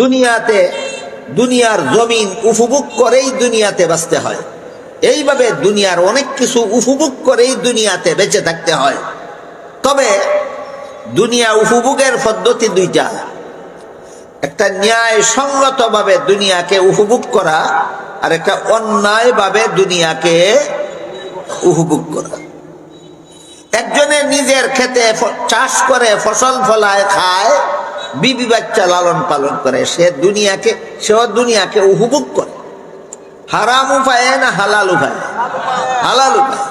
দুনিয়াতে, দুনিয়ার জমিন উপভোগ করেই দুনিয়াতে বাঁচতে হয়। এইভাবে দুনিয়ার অনেক কিছু উপভোগ করেই দুনিয়াতে বেঁচে থাকতে হয়। তবে দুনিয়া উপভোগের পদ্ধতি দুইটা। একটা ন্যায় সঙ্গতভাবে দুনিয়াকে উপভোগ করা আর একটা অন্যায়ভাবে দুনিয়াকে উপভোগ করা। একজনে নিজের খেতে চাষ করে ফসল ফলায়, খায় বিবি বাচ্চা লালন পালন করে। সে দুনিয়াকে সেও দুনিয়াকে উপভোগ করে। হারাম উপায়ে না হালাল উপায়ে? হালাল উপায়।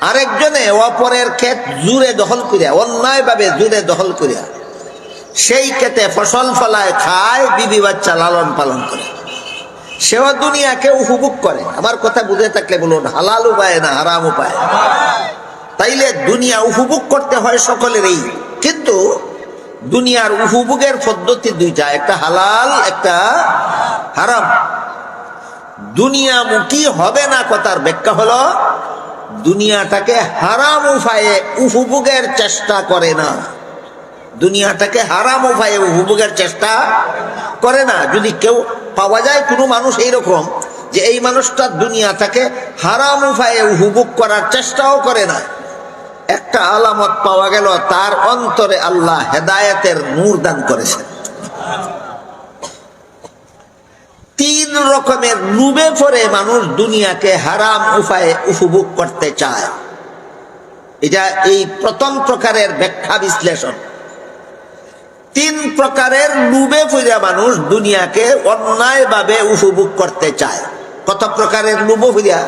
আরেকজনে অপরের ক্ষেত জুড়ে দখল করিয়া, অন্যায়ভাবে জুড়ে দখল করিয়া, সেই ক্ষেতে ফসল ফলায় খায়, বিবি বাচ্চা লালন পালন করে। সেও দুনিয়াকে উপভোগ করে। আমার কথা বুঝে থাকলে বলুন, হালাল উপায় না হারাম উপায়? তাইলে দুনিয়া উপভোগ করতে হয় সকলেরই। কিন্তু দুনিয়ার উপভোগের পদ্ধতি দুইটা, একটা হালাল, একটা হারাম। দুনিয়ামুখী হবে না কথার ব্যাখ্যা হলো, দুনিয়াটাকে হারাম উপায়ে উপভোগের চেষ্টা করে না। দুনিয়াটাকে হারাম উপায়ে উপভোগের চেষ্টা করে না। যদি কেউ পাওয়া যায়, কোনো মানুষ এইরকম যে এই মানুষটা দুনিয়াটাকে হারাম উপায়ে উপভোগ করার চেষ্টাও করে না। একটা আলামত পাওয়া গেল, তার অন্তরে আল্লাহ হেদায়েতের নূর দান করেছেন। তিন রকমের লুবে পরে মানুষ দুনিয়াকে হারাম উপায়ে উপভোগ করতে চায়। এটা এই প্রথম প্রকারের ব্যাখ্যা বিশ্লেষণ। তিন প্রকারের লুবে ফিরা মানুষ দুনিয়াকে অন্যায়ভাবে উপভোগ করতে চায়। কত প্রকারের লুবো ফিরা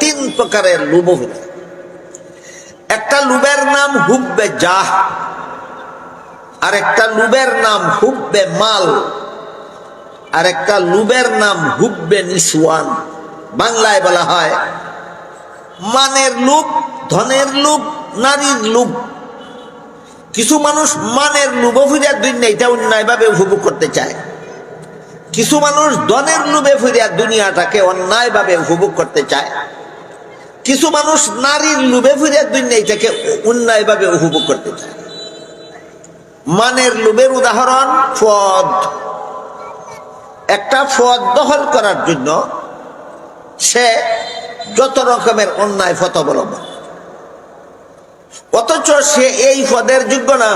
তিন প্রকারের লুবো ফিরা একটা লুবের নাম হুব্বে জাহ, আর একটা লুবের নাম হুব্বে মাল, আর একটা লুবের নাম হুব্বে নিসওয়ান। বাংলায় বলা হয়, মানের লুপ, ধনের লুপ, নারীর লুপ। কিছু মানুষ মানের লুবে ফিরিয়া দুনিয়া এটা অন্যায়ভাবে উপভোগ করতে চায়। কিছু মানুষ ধনের লুবে ফিরিয়া দুনিয়াটাকে অন্যায়ভাবে উপভোগ করতে চায়। কিছু মানুষ নারীর লুবে ফিরিয়া দুনিয়া এটাকে অন্যায়ভাবে উপভোগ করতে চায়। মানের লুবের উদাহরণ পদ একটা পদ দখল করার জন্য সে যত রকমের অন্যায় ফত অবলম্বন অথচ সে এই পদের যোগ্য না।